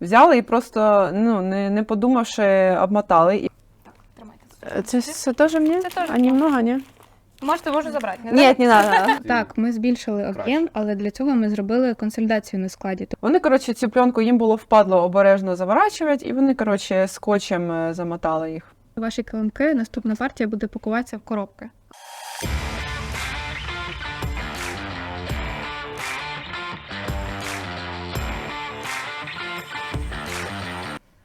взяли і просто, ну, не, не подумавши, обмотали. І- Тримайте. Це все теж мені? Це теж А немного, ні? Можете можу забрати. Не Ні, не треба. Так, ми збільшили об'єм, але для цього ми зробили консолідацію на складі. Вони, коротше, цю пленку їм було впадло обережно заворачувати, і вони, коротше, скотчем е, замотали їх. Ваші килимки, наступна партія буде пакуватися в коробки.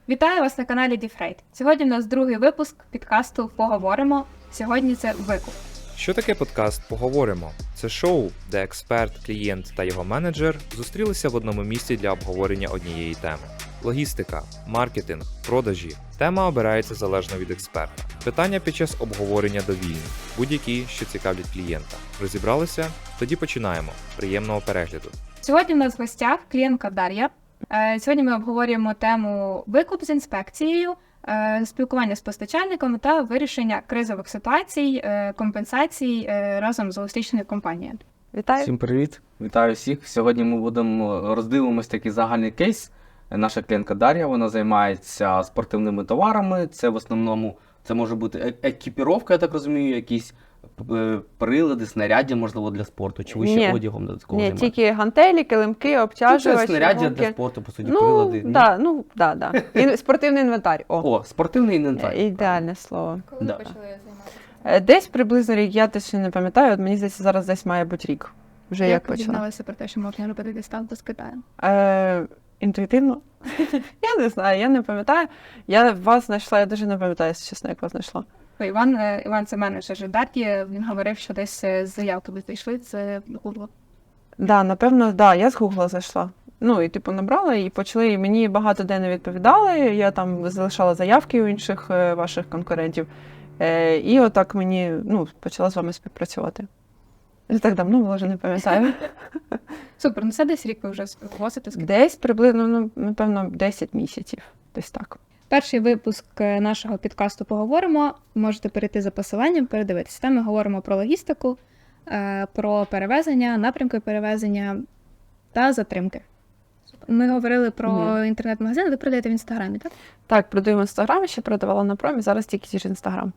Вітаю вас на каналі Діфрейд. Сьогодні в нас другий випуск підкасту Поговоримо. Сьогодні це викуп. Що таке подкаст Поговоримо? Це шоу, де експерт, клієнт та його менеджер зустрілися в одному місці для обговорення однієї теми: логістика, маркетинг, продажі. Тема обирається залежно від експерта. Питання під час обговорення довільні, будь-які, що цікавлять клієнта. Розібралися? Тоді починаємо. Приємного перегляду. Сьогодні в нас в гостях клієнтка Дар'я. Е, Сьогодні ми обговорюємо тему викуп з інспекцією, е, спілкування з постачальниками та вирішення кризових ситуацій, е, компенсацій разом з логістичною компанією. Вітаю. Всім привіт! Вітаю всіх. Сьогодні ми будемо роздивимось такий загальний кейс. Наша клієнтка Дар'я вона займається спортивними товарами. Це в основному це може бути екіпіровка, я так розумію, якісь е, прилади, снаряддя, можливо, для спорту. Чи ви ще Ні. одягом додатково Ні, займаєтесь? тільки гантелі, килимки, Ну, це обтяжувачі. снаряддя гумки. для спорту, по суті, Ну, прилади. ні? да, ну, да, да. І спортивний інвентар. О, О, спортивний інвентар. ідеальне слово. Коли Да. ви почали займатися? Е, Десь приблизно рік, я точно не пам'ятаю, от мені здається, зараз десь має бути рік. Вже як, почала. дізналася про те, що можна робити дистант з Китаю? Е, інтуїтивно? я не знаю, я не пам'ятаю. Я вас знайшла, я дуже не пам'ятаю, якщо чесно, як вас знайшла. Іван, е, Іван це менеджер Дар'ї, він говорив, що десь е, з заявки ви зайшли, це Google. Да, напевно, да, я з Гугла зайшла. Ну і типу набрала і почали. І мені багато де не відповідали. Я там залишала заявки у інших е, ваших конкурентів. Е, і отак мені ну, почала з вами співпрацювати. Не так давно було, вже не пам'ятаю. Супер, ну це десь рік ви вже з Десь приблизно, ну, напевно, 10 місяців. Десь так. Перший випуск е, нашого підкасту поговоримо. Можете перейти за посиланням, передивитися. Там ми говоримо про логістику, е, про перевезення, напрямки перевезення та затримки. Ми говорили про Мгм. інтернет-магазин, ви продаєте в інстаграмі, так? Так, продаю в інстаграмі, ще продавала на промі, зараз тільки через інстаграм.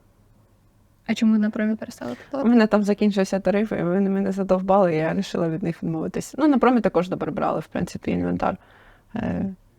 А чому на промі перестали У мене там закінчився тариф, і вони мене задовбали, і я вирішила від них відмовитися. Ну, на промі також добре брали, в принципі, інвентар.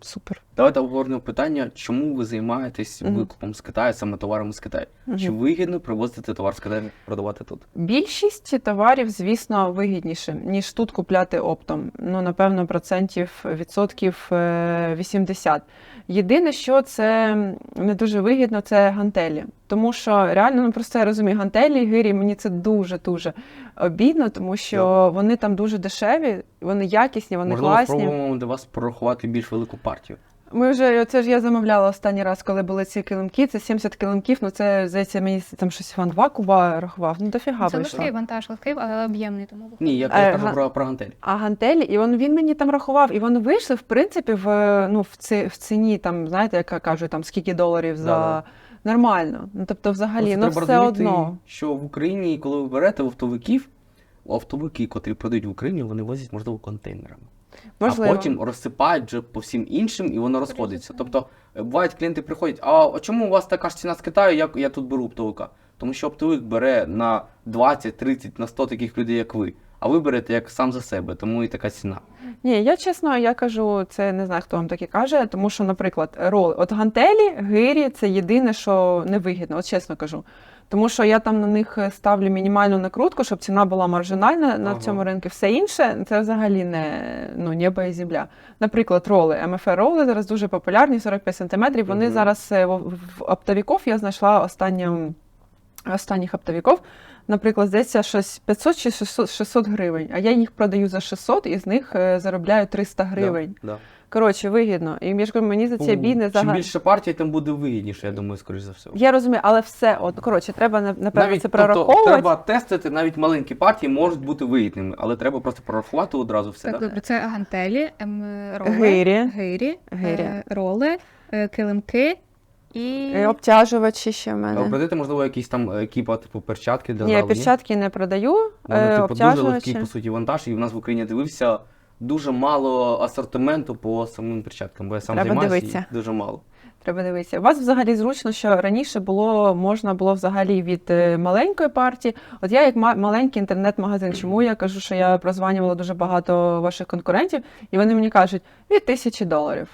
Е, супер. Давайте обговоримо питання, чому ви займаєтесь Мгм. викупом з Китаю, саме товарами з Китаю. Чи вигідно привозити товар з Китаю продавати тут? Більшість товарів, звісно, вигідніше, ніж тут купляти оптом. Ну, напевно, процентів відсотків е, 80. Єдине, що це не дуже вигідно, це гантелі. Тому що реально, ну просто я розумію, гантелі, гирі, мені це дуже-дуже обідно, тому що вони там дуже дешеві, вони якісні, вони Можливо, класні. спробуємо для вас прорахувати більш велику партію. Ми вже це ж я замовляла останній раз, коли були ці килимки. Це 70 килимків. Ну це здається, мені там щось Іван 2 куба рахував. Ну дофіга Це вийшло. легкий вантаж, легкий, але об'ємний, тому. Ні, я Е, кажу га- про, про гантелі. А гантелі, і він, він мені там рахував, і вони вийшли, в принципі, в, ну, в, ці, в ціні, там, знаєте, яка кажуть, там скільки доларів за Да-да. Нормально. Ну тобто, взагалі, ну все розуміти, одно. що в Україні, коли ви берете автовиків, автовики, котрі продають в Україні, вони возять, можливо, контейнерами. Можливо. А потім розсипають вже по всим іншим, і воно розходиться. Тобто, е, бувають клієнти приходять, а а чому у вас така ж ціна з Китаю, як я тут беру оптовика? Тому що оптовик бере на 20, 30, на 100 таких людей, як ви. А ви берете як сам за себе, тому і така ціна. Ні, я чесно, я кажу, це не знаю, хто вам таке каже, тому що, наприклад, роли, от гантелі, гирі це єдине, що невигідно, от чесно кажу. Тому що я там на них ставлю мінімальну накрутку, щоб ціна була маржинальна на Ага. цьому ринку. Все інше це взагалі не ну, небо і земля. Наприклад, роли. МФР роли зараз дуже популярні, 45 см. Вони Мгм. зараз е, в, в оптовиків я знайшла останнім, останніх оптовиків. Наприклад, здається, щось 500 чи 600, 600 гривень, а я їх продаю за 600 і з них е, заробляю 300 гривень. Да, да. Коротше, вигідно. І між мені за Ну, бідне Чим більше партій, тим буде вигідніше, я думаю, скоріш за все. Я розумію, але все, от, коротше, треба на- напевно Навіть це тобто, прораховувати. треба тестити, навіть маленькі партії можуть бути вигідними, але треба просто прорахувати одразу все. Так, добре, це гантелі, ем, роли, Гирі. гирі, Гирі. е, роли, е, килимки і І обтяжувачі ще в мене. А Продати, можливо, якісь там е, кіпа, типу перчатки для Ні, залу, перчатки не продаю, Вони, е, типу, дуже легкий, обтяжувачі. по суті, вантаж, і в нас в Україні дивився, дуже мало асортименту по самим перчаткам, бо я сам Треба займаюся і дуже мало. Треба дивитися. У вас взагалі зручно, що раніше було можна було взагалі від е, маленької партії. От я як ма- маленький інтернет-магазин, чому я кажу, що я прозванювала дуже багато ваших конкурентів, і вони мені кажуть від тисячі доларів.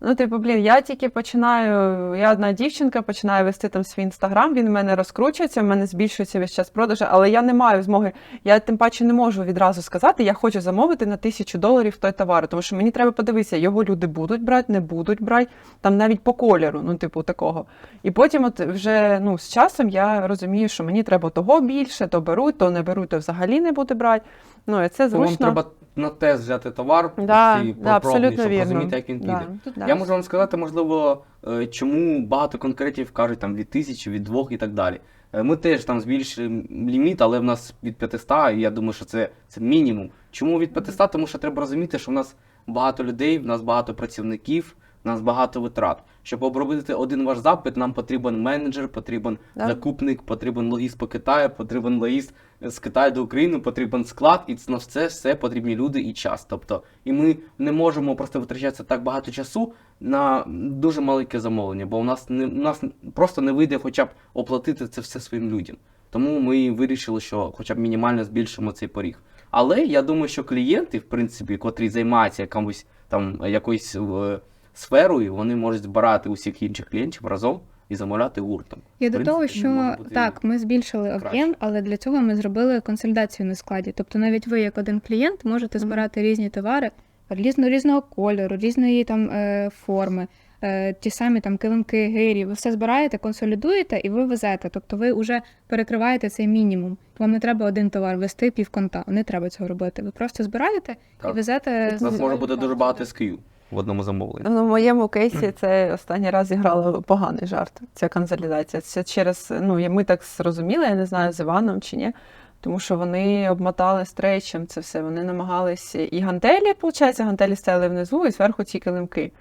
Ну, типу, блін, я тільки починаю. Я одна дівчинка, починаю вести там свій інстаграм. Він в мене розкручується, в мене збільшується весь час продажі, але я не маю змоги. Я тим паче не можу відразу сказати, я хочу замовити на тисячу доларів той товар, тому що мені треба подивитися, його люди будуть брати, не будуть брати, там навіть по кольору, ну, типу, такого. І потім, от вже ну, з часом я розумію, що мені треба того більше, то беруть, то не беруть, то взагалі не буду брати. Ну, і це Бо Вам треба на тест взяти товар, Да, всі да, пробний, абсолютно щоб вірно. розуміти, як він піде. Да, да. Я можу вам сказати, можливо, е, чому багато конкретів кажуть там від тисячі, від двох і так далі. Е, Ми теж там збільшуємо ліміт, але в нас від 500, і я думаю, що це, це мінімум. Чому від 500? Тому що треба розуміти, що в нас багато людей, в нас багато працівників, в нас багато витрат. Щоб обробити один ваш запит, нам потрібен менеджер, потрібен Да. закупник, потрібен логіст по Китаю, потрібен логіст з Китаю до України, потрібен склад, і на це все потрібні люди і час. Тобто, і ми не можемо просто витрачати так багато часу на дуже маленьке замовлення, бо у нас не у нас просто не вийде хоча б оплатити це все своїм людям. Тому ми вирішили, що хоча б мінімально збільшимо цей поріг. Але я думаю, що клієнти, в принципі, котрі займаються якимось там якоюсь е, сферою, вони можуть збирати усіх інших клієнтів разом і замовляти гуртом. Я до того, що бути так, ми збільшили об'єм, але для цього ми зробили консолідацію на складі. Тобто навіть ви, як один клієнт, можете збирати різні товари різно, різного кольору, різної там е, форми, е, ті самі там килимки, гирі. Ви все збираєте, консолідуєте і ви везете. Тобто ви вже перекриваєте цей мінімум. Вам не треба один товар вести півконта. Не треба цього робити. Ви просто збираєте і везете. У нас може бути дуже багато SKU в одному замовленні. Ну, в моєму кейсі це останній раз зіграло поганий жарт. Ця консолідація. Це через ну ми так зрозуміли, я не знаю з Іваном чи ні. Тому що вони обмотали стрейчем це все. Вони намагалися і гантелі, виходить, гантелі стояли внизу, і зверху ці килимки.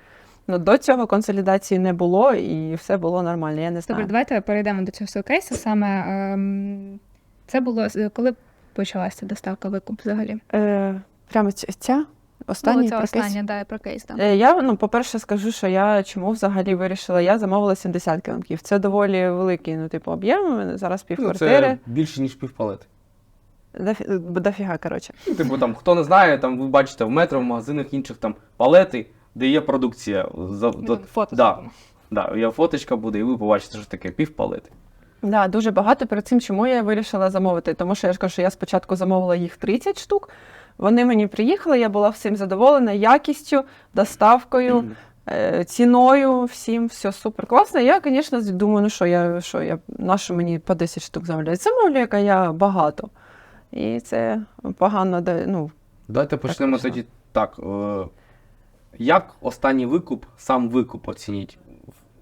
Ну до цього консолідації не було, і все було нормально. Я не знаю. Добре, давайте перейдемо до цього кейсу. Саме ем, це було коли почалася доставка викуп взагалі. Е, прямо ця- ця остання ну, це про кейс? остання, да, про кейс. Да. Е, Я, ну, по-перше, скажу, що я чому взагалі вирішила, я замовила 70 килимків. Це доволі великий, ну, типу, об'єм. Зараз Ну, півквартири. це більше, ніж півпалети. Дофі... Дофіга, коротше. Ну, Типу там, хто не знає, там ви бачите в метро, в магазинах інших там палети, де є продукція. За, до- там фото да, да, є фоточка буде, і ви побачите, що таке півпалети. Да, дуже багато. Перед цим, чому я вирішила замовити? Тому що я ж кажу, що я спочатку замовила їх 30 штук. Вони мені приїхали, я була всім задоволена якістю, доставкою, е, ціною, всім все супер класно. Я, звісно, думаю, ну що я, що я, на що мені по 10 штук замовляють? Замовлю, яка я багато. І це погано, ну, Давайте почнемо тоді так. Е, як останній викуп, сам викуп оцініть?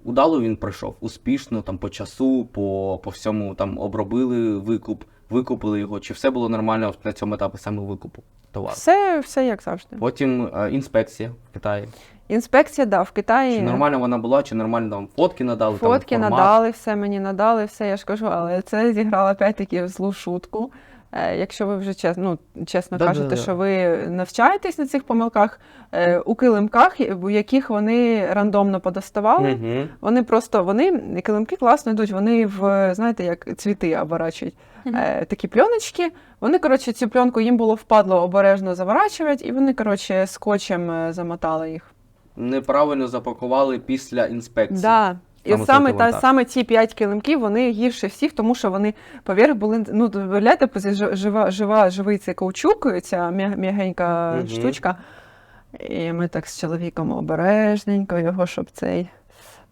Удало він пройшов? Успішно, там по часу, по, по всьому там обробили викуп, викупили його, чи все було нормально на цьому етапі саме викупу товару? все, все як завжди. Потім е, інспекція в Китаї. Інспекція, да, в Китаї. Чи нормально вона була, чи нормально там фотки надали? Фотки там, формат? надали, все мені надали, все, я ж кажу, але це зіграло опять-таки злу шутку. Е, Якщо ви вже чесно, ну, чесно Да-да-да. кажете, що ви навчаєтесь на цих помилках, е, у килимках, у яких вони рандомно подоставали, Мгм. вони просто вони килимки класно йдуть, вони в знаєте, як цвіти оборачують. Е, такі пленочки. Вони, коротше, цю пленку їм було впадло обережно заворачувати, і вони, коротше, скотчем е, замотали їх. Неправильно запакували після інспекції. Да. І Саме та, саме ці п'ять килимків вони гірше всіх, тому що вони поверх були. Ну, виявляєте, позі- жива, жива, живий цей каучук, ця м'ягенька Мгм. штучка. І ми так з чоловіком обережненько його, щоб цей.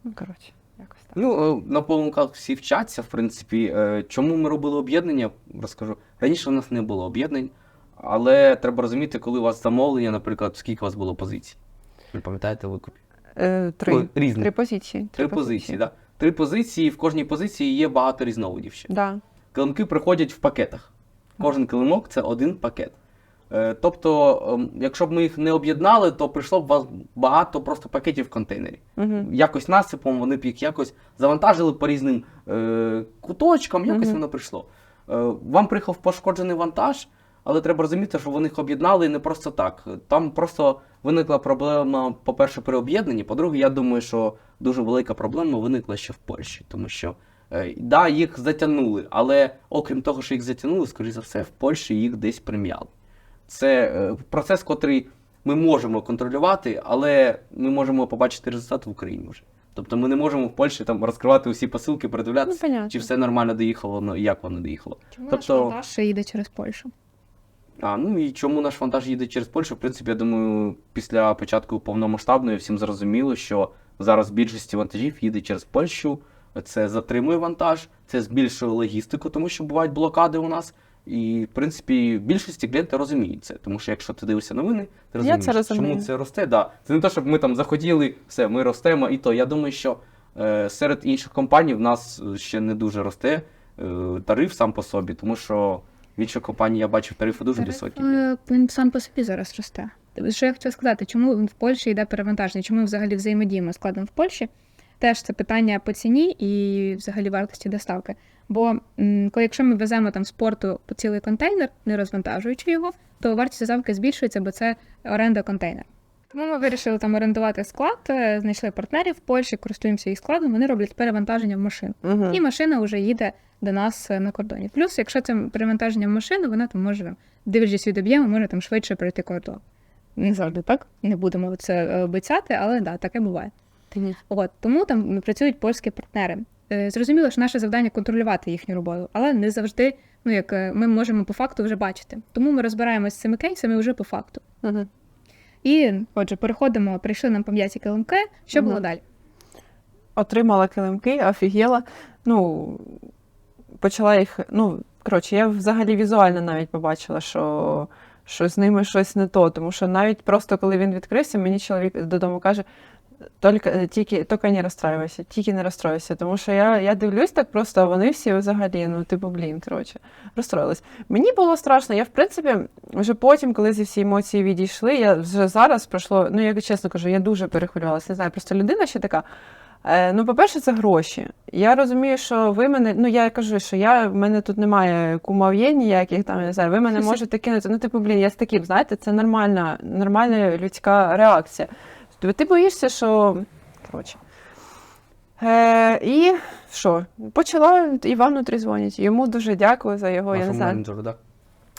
Ну, коротше, якось так. Ну, е, на помилках всі вчаться, в принципі. Е, Чому ми робили об'єднання? Розкажу. Раніше у нас не було об'єднань, але треба розуміти, коли у вас замовлення, наприклад, скільки у вас було позицій. Ви пам'ятаєте викупі? Е, три. Ну, різні. Три позиції. Три позиції. Да. Три позиції, в кожній позиції є багато різновидів ще. Да. Килимки приходять в пакетах. Кожен килимок це один пакет. Е, Тобто, ем, якщо б ми їх не об'єднали, то прийшло б у вас багато просто пакетів в контейнері. Угу. Якось насипом вони б їх якось завантажили по різним е, куточкам, якось Мгм. воно прийшло. Е, вам приїхав пошкоджений вантаж. Але треба розуміти, що вони їх об'єднали не просто так. Там просто виникла проблема, по-перше, при об'єднанні. По-друге, я думаю, що дуже велика проблема виникла ще в Польщі, тому що е, да, їх затягнули, але окрім того, що їх затягнули, скоріш за все, в Польщі їх десь прим'яли. Це е, процес, котрий ми можемо контролювати, але ми можемо побачити результат в Україні вже. Тобто ми не можемо в Польщі там розкривати усі посилки, Ну, передивлятися, понятно. чи все нормально доїхало, ну, як воно доїхало. Чому Тобто- наш вантаж ще їде через Польщу? А, ну і чому наш вантаж їде через Польщу? В принципі, я думаю, після початку повномасштабної всім зрозуміло, що зараз більшість вантажів їде через Польщу. Це затримує вантаж, це збільшує логістику, тому що бувають блокади у нас. І, в принципі, більшості клієнтів розуміють це, тому що якщо ти дивишся новини, ти Я розумієш, це розумію. чому це росте. Да. Це не те, щоб ми там захотіли, все, ми ростемо. І то я думаю, що е, серед інших компаній в нас ще не дуже росте е, тариф сам по собі, тому що в інших компаній я бачив тарифи дуже високі. Е, Він сам по собі зараз росте. Що я хотіла сказати, чому він в Польщі йде перевантаження? Чому ми взагалі взаємодіємо з складом в Польщі? Теж це питання по ціні і взагалі вартості доставки. Бо м, коли якщо ми веземо там з порту по цілий контейнер, не розвантажуючи його, то вартість доставки збільшується, бо це оренда контейнера. Тому ми вирішили там орендувати склад, е, знайшли партнерів в Польщі, користуємося їх складом, вони роблять перевантаження в машину. Угу. І машина вже їде до нас е, на кордоні. Плюс, якщо це перевантаження в машину, вона там може, дивлячись від об'єму, може там швидше пройти кордон. Не завжди так, не будемо це е, обіцяти, але да, таке буває. От тому там працюють польські партнери. Зрозуміло, що наше завдання контролювати їхню роботу, але не завжди, ну як ми можемо по факту вже бачити. Тому ми розбираємося з цими кейсами вже по факту. Угу. І отже, переходимо, прийшли нам пам'яті килимки. Що було далі? Отримала килимки, офігела. Ну, почала їх. Ну, коротше, я взагалі візуально навіть побачила, що, що з ними щось не то. Тому що навіть просто коли він відкрився, мені чоловік додому каже. Тільки, тільки, тільки не розстраювайся, тільки не розстраюйся. Тому що я, я дивлюсь так просто, а вони всі взагалі, ну, типу, блін, коротше, розстроїлись. Мені було страшно. Я, в принципі, вже потім, коли ці всі емоції відійшли, я вже зараз пройшло, ну, я чесно кажу, я дуже перехвилювалася. Не знаю, просто людина ще така. Е, ну, по-перше, це гроші. Я розумію, що ви мене, ну я кажу, що я в мене тут немає кумов'є ніяких там, я не знаю, ви мене можете кинути. Ну, типу, блін, я з таким, знаєте, це нормальна, нормальна людська реакція. Тобто ти боїшся, що. Коротше. Е, і що? Почала Івану трізвонять. Йому дуже дякую за його, я не Нашому знаю. менеджеру, так.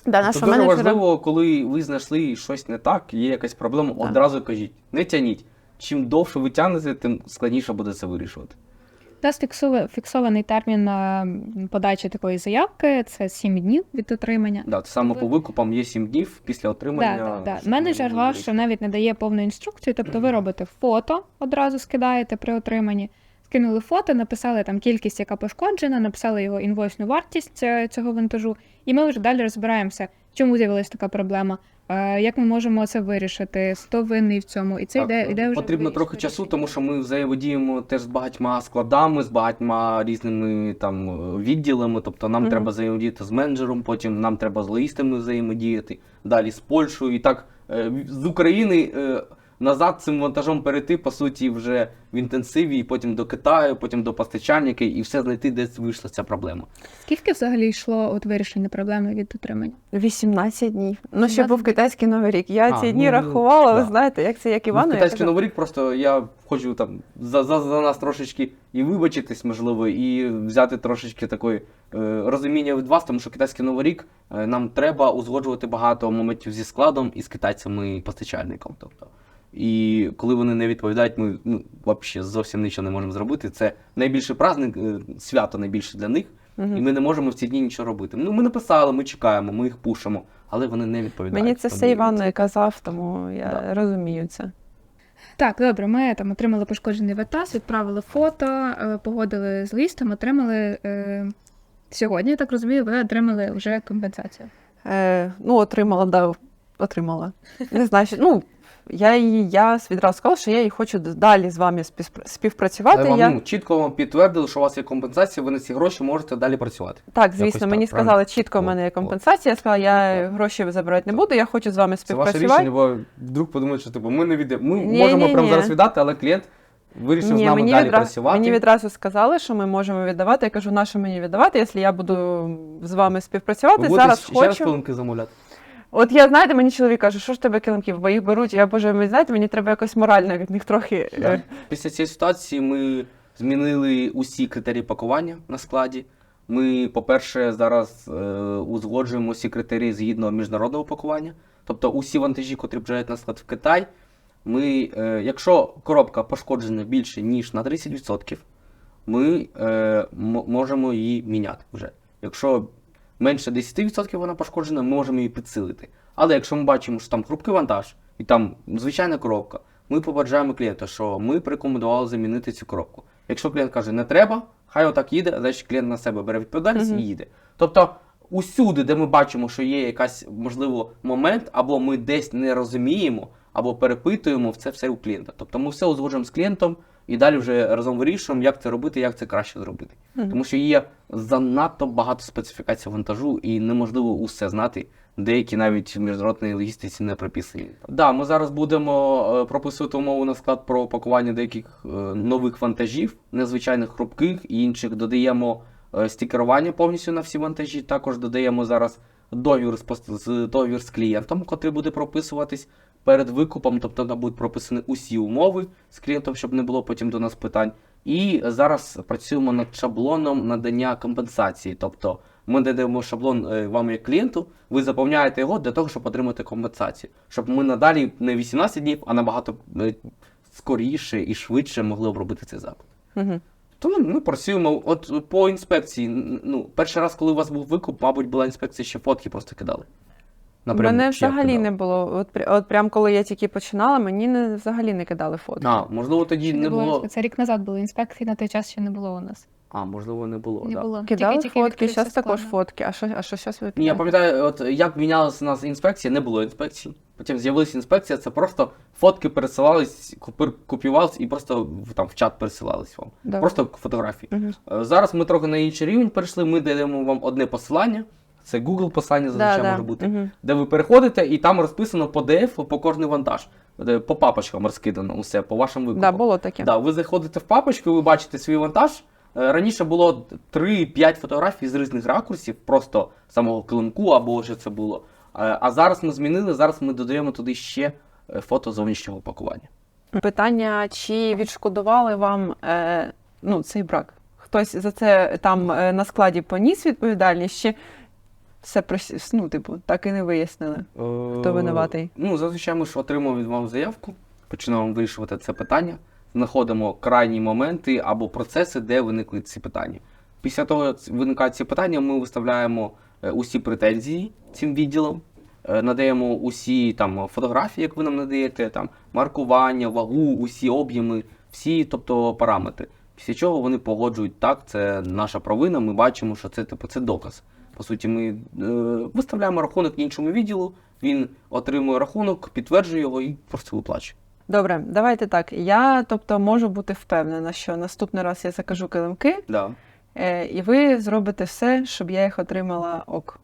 Да, Це дуже менеджера. важливо, коли ви знайшли щось не так, є якась проблема, Так. одразу кажіть, не тяніть. Чим довше ви тягнете, тим складніше буде це вирішувати. У нас фіксований термін е, подачі такої заявки це 7 днів від отримання. Да, саме по викупам є 7 днів після отримання. Да, да, да. Менеджер ваш навіть не дає повну інструкцію, тобто ви робите фото, одразу скидаєте при отриманні. Скинули фото, написали там кількість, яка пошкоджена, написали його інвойсну вартість е, цього вантажу, і ми вже далі розбираємося, чому з'явилася така проблема, е, як ми можемо це вирішити, хто винний в цьому. І це Так, йде, йде вже потрібно трохи трохи часу, тому що ми взаємодіємо теж з багатьма складами, з багатьма різними там відділами. Тобто нам Мгм. треба взаємодіяти з менеджером, потім нам треба з логістами взаємодіяти, далі з Польщею. І так е, з України е, назад цим вантажом перейти, по суті, вже в інтенсиві, і потім до Китаю, потім до постачальника, і все знайти, де вийшла ця проблема. Скільки взагалі йшло от вирішення проблеми від отримання? 18 днів. Ну, ще був китайський новий рік. Я А, ці дні ну, рахувала, ви знаєте, як це як Ну, Івану. я китайський кажу, новий рік просто я хочу там за, за, за нас трошечки і вибачитись, можливо, і взяти трошечки такої е, розуміння від вас, тому що китайський новий рік е, нам треба узгоджувати багато моментів зі складом і з китайцями постачальником. Тобто. І коли вони не відповідають, ми ну, взагалі зовсім нічого не можемо зробити. Це найбільший праздник, е, свято найбільше для них, Мгм. і ми не можемо в ці дні нічого робити. Ну, ми написали, ми чекаємо, ми їх пушимо, але вони не відповідають. Мені це все Іван казав, тому я Да. розумію це. Так, добре, ми там отримали пошкоджений ВТАС, відправили фото, е, погодили з листом, отримали е, сьогодні, я так розумію, ви отримали вже компенсацію. Е, ну, отримала, да, отримала. Не знаю, що, ну, я її, я відразу сказала, що я її хочу далі з вами співпра- співпрацювати. Але вам я... ну, чітко вам підтвердили, що у вас є компенсація, ви на ці гроші можете далі працювати. Так, якось звісно, так, мені правильно? сказали, чітко в мене є компенсація. Я сказала, я Так. гроші забирати не буду, я хочу з вами Це ваше рішення, бо вдруг подумають, що типу, ми не віддаємо. Ми Ні, можемо ні, прямо ні. зараз віддати, але клієнт вирішив з нами мені, далі відра... працювати. мені відразу сказали, що ми можемо віддавати. Я кажу, на що мені віддавати, якщо я буду з вами співпрацювати. будете Зараз ще раз хочу. пилинки замовляти. От я знаєте, мені чоловік каже, що ж тебе килимків, бо їх беруть. Я боже, ви знаєте, мені треба якось морально від них трохи. Е, Після цієї ситуації ми змінили усі критерії пакування на складі. Ми, по-перше, зараз е, узгоджуємо всі критерії згідно міжнародного пакування. Тобто усі вантажі, котрі приїжджають на склад в Китай, ми, е, якщо коробка пошкоджена більше, ніж на 30%, ми е, можемо її міняти вже. Якщо менше 10% вона пошкоджена, ми можемо її підсилити. Але якщо ми бачимо, що там хрупкий вантаж і там звичайна коробка, ми попереджаємо клієнта, що ми б рекомендували замінити цю коробку. Якщо клієнт каже, не треба, хай отак їде, значить клієнт на себе бере відповідальність Мгм. і їде. Тобто, усюди, де ми бачимо, що є якась можливо момент, або ми десь не розуміємо, або перепитуємо, це все у клієнта. Тобто ми все узгоджуємо з клієнтом і далі вже разом вирішуємо, як це робити, як це краще зробити. Мгм. Тому що є занадто багато специфікацій вантажу, і неможливо усе знати. Деякі навіть в міжнародній логістиці не прописані. Да, ми зараз будемо е, прописувати умови на склад про пакування деяких е, нових вантажів, незвичайних хрупких і інших. Додаємо е, стікерування повністю на всі вантажі. Також додаємо зараз договір з договір з клієнтом, який буде прописуватись перед викупом, тобто там будуть прописані усі умови з клієнтом, щоб не було потім до нас питань. І зараз працюємо над шаблоном надання компенсації. Тобто ми надаємо шаблон е, вам як клієнту, ви заповняєте його для того, щоб отримати компенсацію. Щоб ми надалі не 18 днів, а набагато е, скоріше і швидше могли обробити цей запит. Тому ми працюємо от по інспекції. Ну, перший раз, коли у вас був викуп, мабуть, була інспекція, ще фотки просто кидали. Напряму, Мене взагалі не було. От, от прям коли я тільки починала, мені не, взагалі не кидали фотки. А, можливо, тоді не було. Це рік назад були інспекції, на той час ще не було у нас. А, можливо, не було. Не да. було. Кидали Тільки-тільки фотки, зараз також фотки. А що, а що зараз ви Ні, я пам'ятаю, от як мінялася у нас інспекція, не було інспекцій. Потім з'явилася інспекція, це просто фотки пересилались, купи- копіювались і просто в- там в чат пересилались вам. Да. Просто фотографії. Е, Зараз ми трохи на інший рівень перейшли. Ми даємо вам одне посилання. Це Google посилання зазвичай Да, да. може бути, Мгм. де ви переходите, і там розписано PDF по кожний вантаж. По папочкам розкидано усе, по вашим викупам. Да, було таке. Да, ви заходите в папочку, ви бачите свій вантаж. Е, Раніше було 3-5 фотографій з різних ракурсів, просто самого килимку або що це було. Е, А зараз ми змінили, зараз ми додаємо туди ще е, фото зовнішнього пакування. Питання, чи відшкодували вам е, ну, цей брак? Хтось за це там е, на складі поніс відповідальність, чи все прос- ну, типу, так і не вияснили? Хто винуватий? Ну, зазвичай ми ж отримуємо від вам заявку, починаємо вирішувати це питання, знаходимо крайні моменти або процеси, де виникли ці питання. Після того, як виникають ці питання, ми виставляємо е, усі претензії цим відділам, е, надаємо усі там фотографії, як ви нам надаєте, там маркування, вагу, усі об'єми, всі, тобто параметри. Після чого вони погоджують так, це наша провина. Ми бачимо, що це типу це доказ. По суті, ми е, виставляємо рахунок іншому відділу, він отримує рахунок, підтверджує його і просто виплачує. Добре, давайте так. Я тобто можу бути впевнена, що наступний раз я закажу килимки, Да. е, і ви зробите все, щоб я їх отримала ок.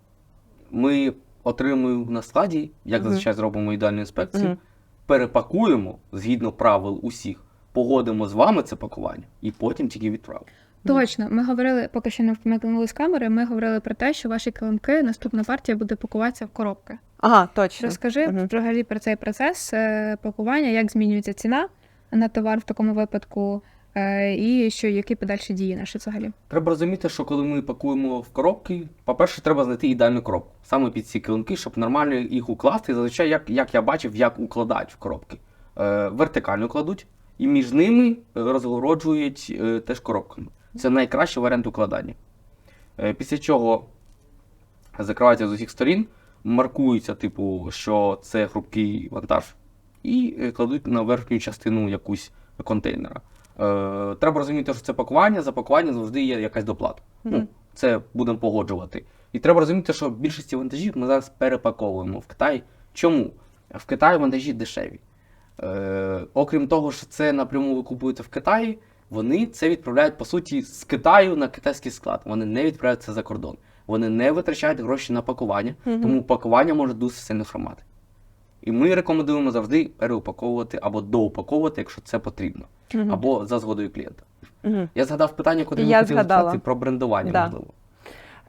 Ми отримуємо на складі, як Мгм. зазвичай зробимо ідеальну інспекцію, Мгм. перепакуємо згідно правил усіх, погодимо з вами це пакування і потім тільки відправимо. Точно, ми говорили, поки ще не вмикнули з камери, ми говорили про те, що ваші килимки, наступна партія буде пакуватися в коробки. Ага, точно. Розкажи Мгм. взагалі про цей процес е, пакування, як змінюється ціна на товар в такому випадку, е, і що які подальші дії наші взагалі. Треба розуміти, що коли ми пакуємо в коробки, по-перше, треба знайти ідеальну коробку саме під ці килимки, щоб нормально їх укласти. Зазвичай, як, як я бачив, як укладають в коробки. Е, вертикально кладуть, і між ними розгороджують е, теж коробками. Це найкращий варіант укладання. Е, після чого закривається з усіх сторін, маркується, типу, що це хрупкий вантаж, і е, кладуть на верхню частину якусь контейнера. Е, треба розуміти, що це пакування, за пакування завжди є якась доплата. Ну, це будемо погоджувати. І треба розуміти, що більшості вантажів ми зараз перепаковуємо в Китай. Чому? В Китаї вантажі дешеві. Е, окрім того, що це напряму ви купуєте в Китаї, вони це відправляють по суті з Китаю на китайський склад. Вони не відправляють це за кордон. Вони не витрачають гроші на пакування, Мгм. тому пакування може дуже сильно хромати. І ми рекомендуємо завжди переупаковувати або доупаковувати, якщо це потрібно, Мгм. або за згодою клієнта. Мгм. Я згадав питання, коли ми хотіли запитати про брендування, Да. можливо.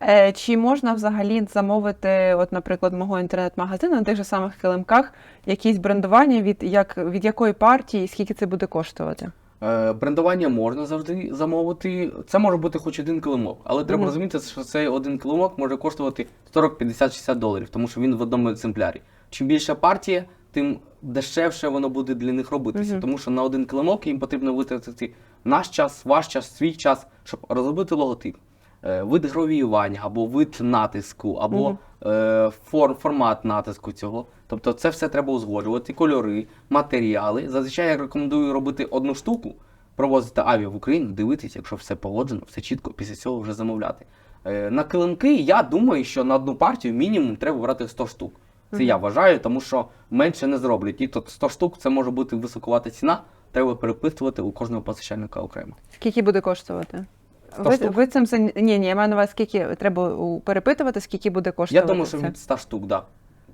Е, Чи можна взагалі замовити, от, наприклад, мого інтернет-магазину на тих же самих килимках якісь брендування від, як, від якої партії і скільки це буде коштувати? Е, Брендування можна завжди замовити. Це може бути хоч один килимок, але треба Мгм. розуміти, що цей один килимок може коштувати 40, 50, 60 доларів, тому що він в одному екземплярі. Чим більша партія, тим дешевше воно буде для них робитися. Мгм. Тому що на один килимок їм потрібно витратити наш час, ваш час, свій час, щоб розробити логотип, е, вид гравіювання, або вид натиску, або Мгм. е, форм, формат натиску цього. Тобто це все треба узгоджувати, кольори, матеріали. Зазвичай я рекомендую робити одну штуку, провозити авіа в Україну, дивитися, якщо все погоджено, все чітко, після цього вже замовляти. Е, на килимки я думаю, що на одну партію мінімум треба брати 100 штук. Це Мгм. я вважаю, тому що менше не зроблять. І тут 100 штук це може бути високувата ціна, треба переписувати у кожного постачальника окремо. Скільки буде коштувати? Ви, ви цим ні, ні, я маю на увазі, скільки треба перепитувати, скільки буде коштувати. Я думаю, що від 100 штук, да.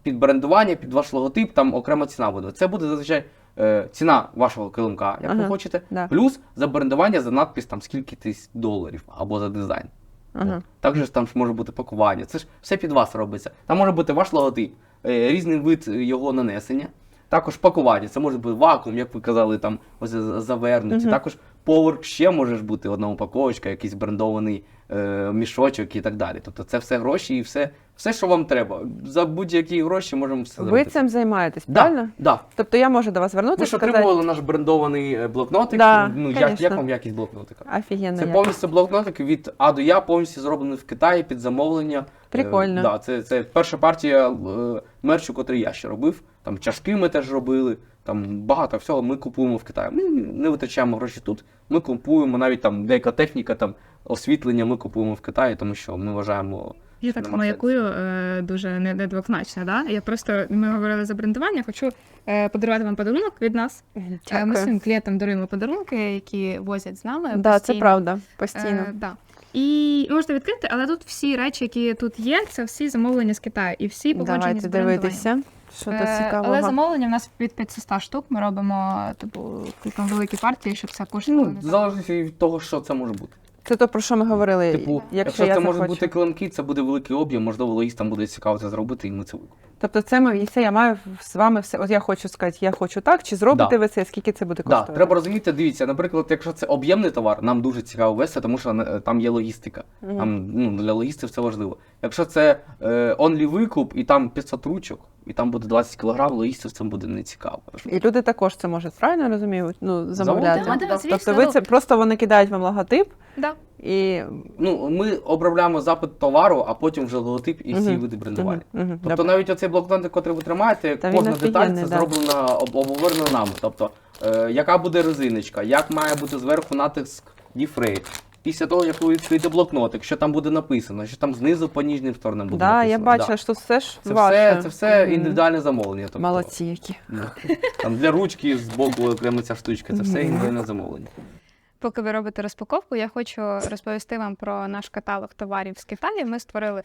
Під брендування, під ваш логотип, там окрема ціна буде. Це буде зазвичай е, ціна вашого килимка, як ви хочете, да. плюс за брендування за надпис там скільки тисяч доларів або за дизайн. Ага. Також там ж може бути пакування. Це ж все під вас робиться. Там може бути ваш логотип, е, різний вид його нанесення. Також пакування. Це може бути вакуум, як ви казали, там ось за- завернуті. Мгм. Також поверх ще може бути одна упаковочка, якийсь брендований е, мішочок і так далі. Тобто це все гроші і все, все, що вам треба. За будь-які гроші можемо все Ви зробити. цим займаєтесь, да, правильно? Да. Тобто я можу до вас звернутися ж і сказати, отримували наш брендований е, блокнотик. Да, ну, як, конечно. як вам якість блокнотика? офігенно. Це як. повністю блокнотик від А до Я, повністю зроблений в Китаї під замовлення. Прикольно. Е, да, це, це перша партія е, мерчу, котрий я ще робив. Там чашки ми теж робили, там багато всього ми купуємо в Китаї. Ми не витрачаємо гроші тут. Ми купуємо навіть там деяка техніка, там освітлення ми купуємо в Китаї, тому що ми вважаємо. Я так маякую е, дуже не- недвозначно, да? Я просто ми говорили за брендування. Хочу е, подарувати вам подарунок від нас. Е, Ми своїм клієнтам даруємо подарунки, які возять з нами. Да, це правда, постійно. Е, да. І можете відкрити, але тут всі речі, які тут є, це всі замовлення з Китаю. І всі погоджені Давайте з брендуванням. дивитися, що Е, цікавого. Але замовлення в нас від 500 штук. Ми робимо типу великі партії, щоб це коштувало. Ну, не залежить від того, що це може бути. Це то, про що ми говорили. Типу, якщо, якщо я це можуть захочу. бути килимки, це буде великий об'єм, можливо, логістам буде цікаво це зробити, і ми це викупимо. Тобто це, ми, це я маю з вами все. От я хочу сказати, я хочу так, чи зробите Да. ви це, скільки це буде Да, коштувати? треба розуміти, дивіться, наприклад, якщо це об'ємний товар, нам дуже цікаво вести, тому що е, там є логістика. Там, ну, для логістів це важливо. Якщо це е, only викуп і там 500 ручок, і там буде 20 кг, логістів це буде не цікаво. І люди також це можуть, правильно я розумію? Ну, замовляти. Да, да, тобто ви це просто вони кидають вам логотип Да. і. Ну, ми обробляємо запит товару, а потім вже логотип і всі Мгм. види брендування. Мгм, мгм. Тобто навіть оцей блокнотик, який ви тримаєте, Та він кожна деталь це офігенний, да. зроблена об- обговорена нами. Тобто, е, яка буде резиночка, як має бути зверху натиск діфрей. Після того, як ви відкриєте блокнотик, що там буде написано, що там знизу по ніжнім сторонам буде Да, написано. я бачила, що все ж Це ваше. все, це все Мгм. індивідуальне замовлення. Тобто, Молодці які. ну, Там для ручки з боку окремо ця штучка, це все Мгм. індивідуальне замовлення. Поки ви робите розпаковку, я хочу розповісти вам про наш каталог товарів з Китаю. Ми створили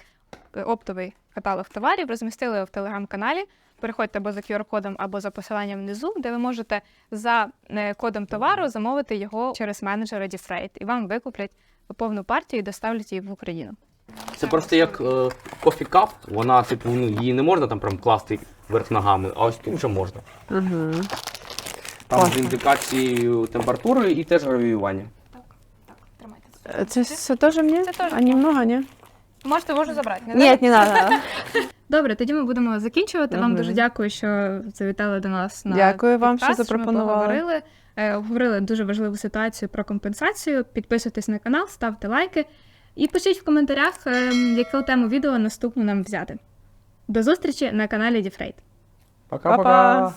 е, оптовий каталог товарів, розмістили його в телеграм-каналі. Переходьте або за QR-кодом, або за посиланням внизу, де ви можете за е, кодом товару замовити його через менеджера Difreight, і вам викуплять повну партію і доставлять її в Україну. Це просто як е, кофі-кап, вона, типу, ну, її не можна там прям класти вверх ногами, а ось тут вже можна. Угу. Там Класно. з індикацією температури і теж гравіювання. Тримайте. Це все теж мені? Це теж А немного, ні? Можете можу забрати. Не Ні, не треба. Добре, тоді ми будемо закінчувати. Вам Мгм. дуже дякую, що завітали до нас на Дякую вам, що підкаст, запропонували. Ми поговорили, е, обговорили дуже важливу ситуацію про компенсацію. Підписуйтесь на канал, ставте лайки і пишіть в коментарях, е, яку тему відео наступну нам взяти. До зустрічі на каналі Діфрейт. Па-па.